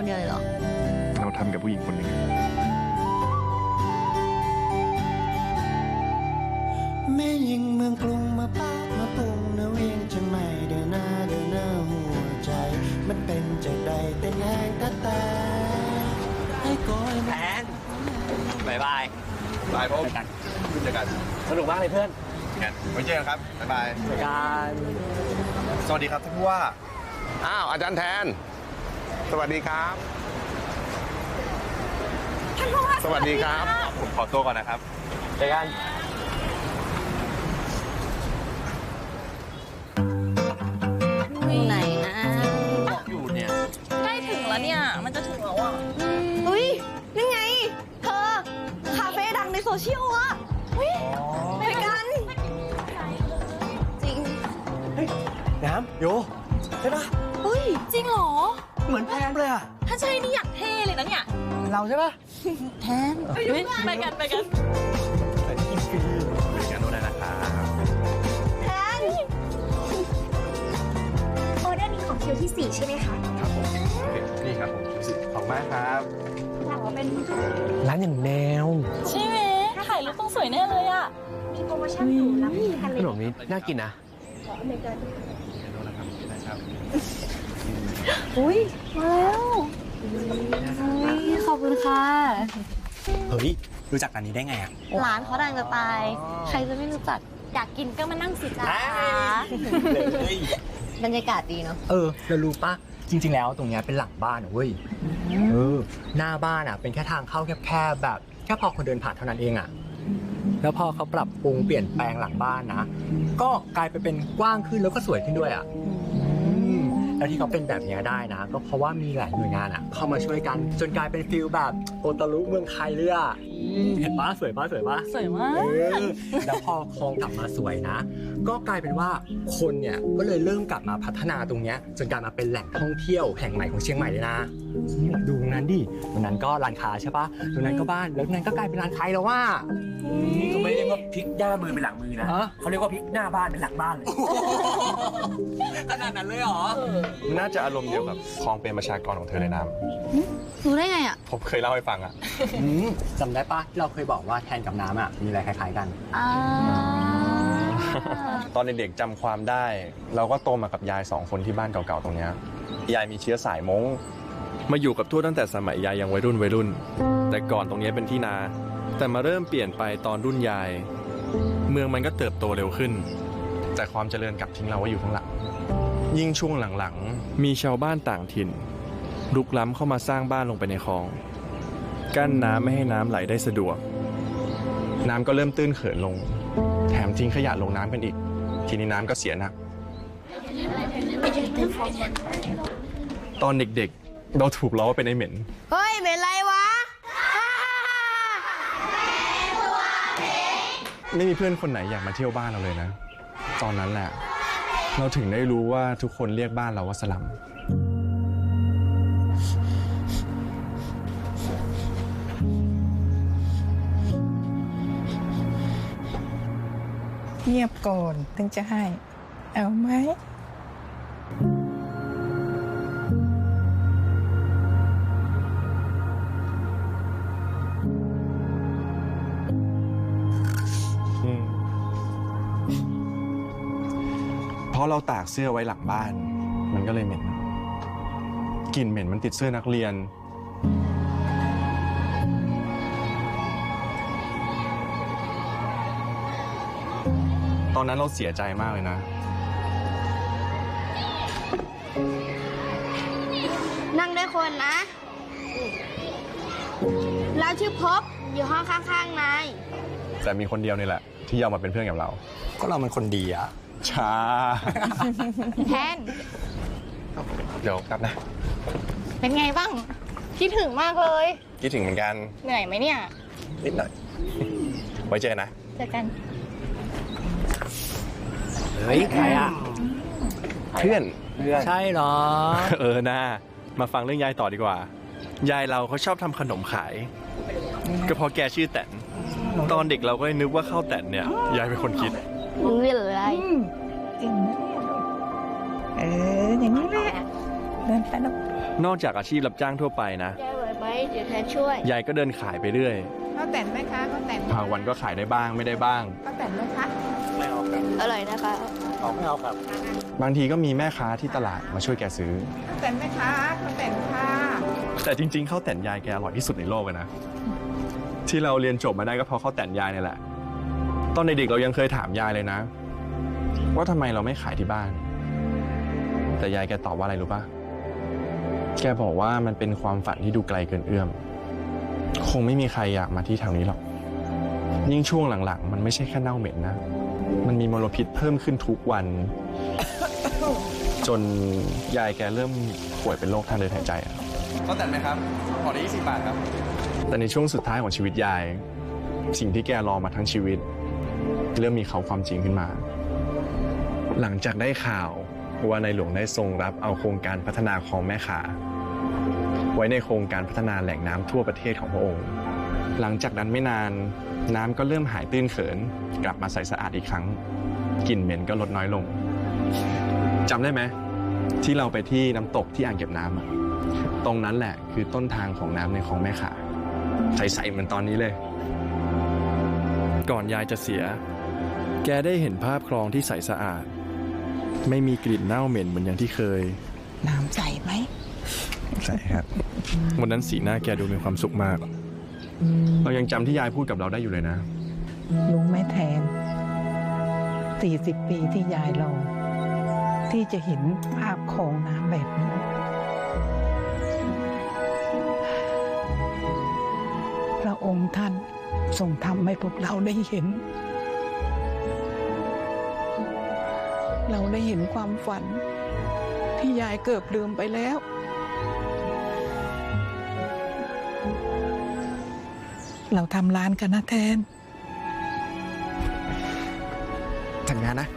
คนเดียวเลยเหรอ เราทำกับผู้หญิงคนหนึ่งแม่ยิงเมืองกรุงมาป้ามาปรุงนะเวียงจังใหม่เดินหน้าเดินหน้าหัวใจ มันเป็นจากใดเต้นแห้งตะแต่ให้ก้อยมาบายบายบายผมเจอกันสนุกมากเลยเพื่อนงั้นไว้เจอกันครับบ๊ายบายเจอกันสวัสดีครับท่านผู้ว่า อ้าว อาจารย์แทน สวัสดีครับสวัสดีครับผมขอตัวก่อนนะครับเจอกัน ไหนนะบอกอยู่เนี่ย ใกล้ถึงแล้วเนี่ย มันจะถึงแล้วอะ อุ้ยนี่ไง เธอ คาเฟ่ดังในโซเชียลอะอุ้ยไปกัน จริง น้ำโยใช่ปะเฮ้ย จริงเหรอ เหมือนแพงเลยอะ ถ้าใช่นี่อยากเท่เลยนะเนี่ย เราใช่ปะแทนไปกันไปกันแต่กินฟรีงานโน้นได้นะครับแทนออเดอร์นี้ของคิวที่4ใช่ไหมคะครับผมนี่ครับผมรู้สึกขอบคุณมากครับหลังว่าเป็นร้านอย่างแนว ใช่ไหมถ่ายรูปต้องสวยแน่เลยอะมีโปรโมชั่นหรูรับที่กันเลขยนมนี้น่ากินนะขออเมริกัน อุ้ยมาแล้วอุ้ยขอบคุณค่ะ เฮ้ย รู้จักกันนี้ได้ไงอะร้านเขาดังจะตาย ใครจะไม่รู้จัก อยากกินก็มานั่งสิจ้าเลยบรรยากาศดีเนาะ เออแล้วรู้ปะจริง ๆ แล้วตรงเนี้ยเป็นหลังบ้านอะเว้ย เออ หน้าบ้านอะ เป็นแค่ทางเข้าแคบๆแบบแค่พอคนเดินผ่านเท่านั้นเองอะ แล้วพอเขาปรับปรุงเปลี่ยนแปลงหลังบ้านนะ ก็กลายไปเป็นกว้างขึ้นแล้วก็สวยขึ้นด้วยอะอืม แล้วที่เขาเป็นแบบเนี้ยได้นะ ก็เพราะว่ามีหลายหน่วยงานอะ เข้ามาช่วยกันจนกลายเป็นฟิลแบบโอตารุเมืองไทยเลยอะอืมเห็นปะสวยปะสวยปะสวยมากเออแล้วพอคลองกลับมาสวยนะ ก็กลายเป็นว่าคนเนี่ยก็เลยเริ่มกลับมาพัฒนาตรงเนี้ยจนกลายมาเป็นแหล่งท่องเที่ยวแห่งใหม่ของเชียงใหม่เลยนะอืมดูตรงนั้นดิตรงนั้นก็ร้านค้าใช่ปะตรงนั้นก็บ้านแล้วตรงนั้นก็กลายเป็นร้านไทยแล้วว่านี่เขาไม่เรียกว่าพลิกหน้ามือเป็นหลังมือนะฮะเขาเรียกว่าพลิกหน้าบ้านเป็นหลังบ้านเลยข นาดนั้นเลยเหรอ น่าจะอารมณ์เดียวกับคลองเป็นประชากรของเธอเลยน้รู้ได้ไงอะำผมเคยเล่าให้ฟังอะอืมจำได้ปะที่เราเคยบอกว่าแทนกับน้ำอะ มีอะไรคล้ายๆกัน อ่า ตอนเด็กๆจำความได้ เราก็โตมากับยายสองคนที่บ้านเก่าๆตรงเนี้ยยายมีเชื้อสายมงมาอยู่กับทวดตั้งแต่สมัยยายยังวัยรุ่นวัยรุ่น แต่ก่อนตรงเนี้ยเป็นที่นา แต่มาเริ่มเปลี่ยนไปตอนรุ่นยาย เมืองมันก็เติบโตเร็วขึ้น แต่ความเจริญกลับทิ้งเราไว้อยู่ข้างหลัง ยิ่งช่วงหลังๆ มีชาวบ้านต่างถิ่นลุกล้ำเข้ามาสร้างบ้านลงไปในคลอง กั้นน้ำไม่ให้น้ำไหลได้สะดวก น้ำก็เริ่มตื้นเขินลง แถมทิ้งขยะลงน้ำกันอีก ทีนี้น้ำก็เสียหนัก ตอนเด็กๆ เราถูกล้อว่าเป็นไอเหม็น เฮ้ยเป็นไรวะ ไม่มีเพื่อนคนไหนอยากมาเที่ยวบ้านเราเลยนะ ตอนนั้นแหละ เราถึงได้รู้ว่าทุกคนเรียกบ้านเราว่าสลัม เงียบก่อนถึงจะให้ เอาไหม ราะเราตากเสื้อไว้หลังบ้าน มันก็เลยเหม็นกลิ่นเหม็นมันติดเสื้อนักเรียน ตอนนั้นเราเสียใจมากเลยนะ นั่งด้วยคนนะแล้วชื่อพบอยู่ห้องข้างๆนายแต่มีคนเดียวนี่แหละ ที่ยอมมาเป็นเพื่อนกับเรา ก็เรามันคนดีอะ ช้าแทน เดี๋ยวกลับนะ เป็นไงบ้าง คิดถึงมากเลย คิดถึงเหมือนกัน เหนื่อยไหมเนี่ย นิดหน่อย ไว้เจอกันนะ เจอกัน เฮ้ยใครอะ เพื่อน ใช่เหรอ เออนะมาฟังเรื่องยายต่อดีกว่า ยายเราเขาชอบทำขนมขาย ก็เพราะแกชื่อแตนตอนเด็กเราก็เลยนึกว่าข้าวแตนเนี่ย ยายเป็นคนคิด รู้เลยอืมจริงนะเนี่ยลูกเอออย่างนี้แหละเดินไปลูกนอกจากอาชีพรับจ้างทั่วไปนะยายไหวไหมเดี๋ยวแทนช่วยยายก็เดินขายไปเรื่อยข้าวแต่นไหมคะข้าวแต่นบางวันก็ขายได้บ้างไม่ได้บ้างข้าวแต่นไหมคะอร่อยนะคะบางทีก็มีแม่ค้าที่ตลาดมาช่วยแกซื้อข้าวแต่นไหมคะข้าวแต่นค่ะแต่จริงๆข้าวแต่นยายแกอร่อยที่สุดในโลกเลยนะที่เราเรียนจบมาได้ก็เพราะข้าวแต่นยายนี่แหละ ตอนเด็กๆเรายังเคยถามยายเลยนะ ว่าทำไมเราไม่ขายที่บ้าน แต่ยายแกตอบว่าอะไรรู้ปะแกบอกว่ามันเป็นความฝันที่ดูไกลเกินเอื้อม คงไม่มีใครอยากมาที่แถวนี้หรอก ยิ่งช่วงหลังๆ มันไม่ใช่แค่เน่าเหม็นนะ มันมีมลพิษเพิ่มขึ้นทุกวัน จนยายแกเริ่มป่วยเป็นโรคทางเดินหายใจอะก็แต่ไหมครับขอได้20บาทครับ แต่ในช่วงสุดท้ายของชีวิตยาย สิ่งที่แกรอมาทั้งชีวิต เริ่มมีเขาความจริงขึ้นมา หลังจากได้ข่าวว่าในหลวงได้ทรงรับเอาโครงการพัฒนาคลองแม่ขา ไว้ในโครงการพัฒนาแหล่งน้ำทั่วประเทศของพระองค์ หลังจากนั้นไม่นานน้ำก็เริ่มหายตื้นเขิน กลับมาใสสะอาดอีกครั้งกลิ่นเหม็นก็ลดน้อยลงจำได้ไหมที่เราไปที่น้ำตกที่อ่างเก็บน้ำอะตรงนั้นแหละคือต้นทางของน้ำในคลองแม่ขาใสๆเหมือนตอนนี้เลย ก่อนยายจะเสีย แกได้เห็นภาพคลองที่ใสสะอาด ไม่มีกลิ่นเน่าเหม็นเหมือนอย่างที่เคย น้ำใสไหม ใช่ครับ วันนั้นสีหน้าแกดูมีความสุขมาก เรายังจำที่ยายพูดกับเราได้อยู่เลยนะรู้ไหมแทน 40 ปีที่ยายรอที่จะเห็นภาพคลองน้ำแบบนี้ พระองค์ท่านทรงทำให้พวกเราได้เห็น เราได้เห็นความฝัน ที่ยายเกือบลืมไปแล้ว เราทำร้านกันนะแทนสัญญานะ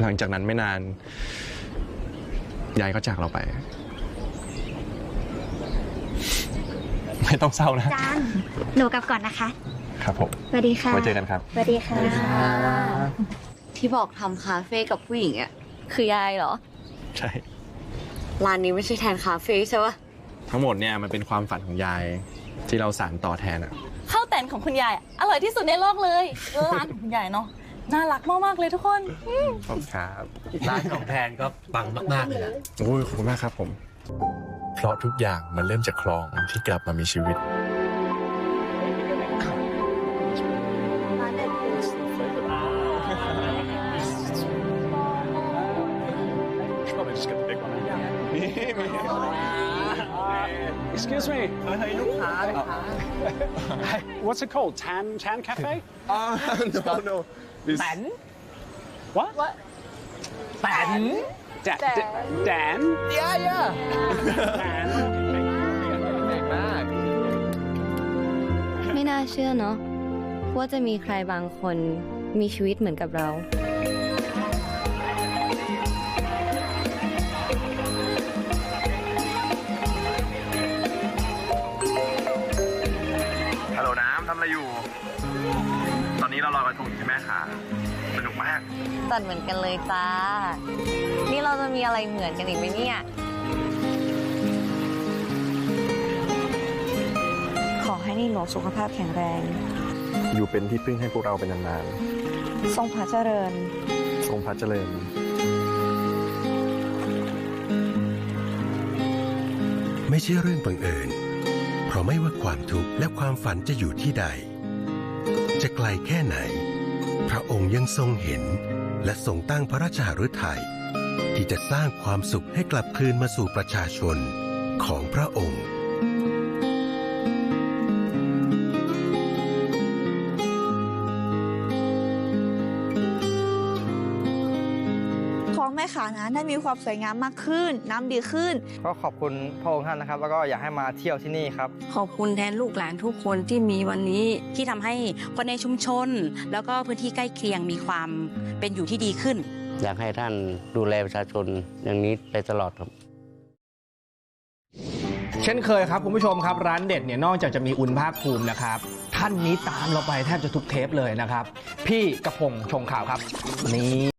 หลังจากนั้นไม่นาน ยายก็จากเราไป ไม่ต้องเศร้านะ จานหนูกลับก่อนนะคะ ครับผมสวัสดีค่ะ ไว้เจอกันครับ สวัสดีค่ะ ที่บอกทำคาเฟ่กับผู้หญิงอะคือยายเหรอ ใช่ ร้านนี้ไม่ใช่แทนคาเฟ่ใช่ปะทั้งหมดเนี่ยมันเป็นความฝันของยายที่เราสานต่อแทนอะข้าวแต่นของคุณยายอะอร่อยที่สุดในโลกเลยร้านของคุณยายเนาะน่ารักมากๆเลยทุกคนขอบคุณครับร้านของแทนก็ปังมากๆเลยนะโอ้ยขอบคุณมากครับผม เพราะทุกอย่างมันเริ่มจากคลองที่กลับมามีชีวิต Excuse me. What's it called? Tan Tan Cafe? no no this แตน What? What? แตน Dan. Dan. yeah yeah Dan. ไม่น่าเชื่อเนาะว่าจะมีใครบางคนมีชีวิตเหมือนกับเรา ฮัลโหลน้ำทำอะไรอยู่ ตอนนี้เราลอยกระทงอยู่ที่แม่ขาสนุกมาก ตัดเหมือนกันเลยจ้า นี่เราจะมีอะไรเหมือนกันอีกไหมเนี่ย ขอให้ในหลวงสุขภาพแข็งแรง อยู่เป็นที่พึ่งให้พวกเราเป็นนานทรงพระเจริญ ๆทรงพระเจริญ ไม่ใช่เรื่องบังเอิญ เพราะไม่ว่าความทุกข์และความฝันจะอยู่ที่ใด จะไกลแค่ไหน พระองค์ยังทรงเห็น และทรงตั้งพระราชหฤทัยที่จะสร้างความสุขให้กลับคืนมาสู่ประชาชนของพระองค์ ขานะได้มีความสวยงามมากขึ้น น้ำดีขึ้น ก็ขอบคุณพระองค์ท่านนะครับ แล้วก็อยากให้มาเที่ยวที่นี่ครับ ขอบคุณแทนลูกหลานทุกคนที่มีวันนี้ที่ทำให้คนในชุมชน แล้วก็พื้นที่ใกล้เคียงมีความเป็นอยู่ที่ดีขึ้น อยากให้ท่านดูแลประชาชนอย่างนี้ไปตลอดครับเช่นเคยครับคุณผู้ชมครับร้านเด็ดเนี่ยนอกจากจะมีอุ่นภาคภูมินะครับ ท่านนี้ตามเราไปแทบจะทุกเทปเลยนะครับ พี่กระพงชงข่าวครับ นี่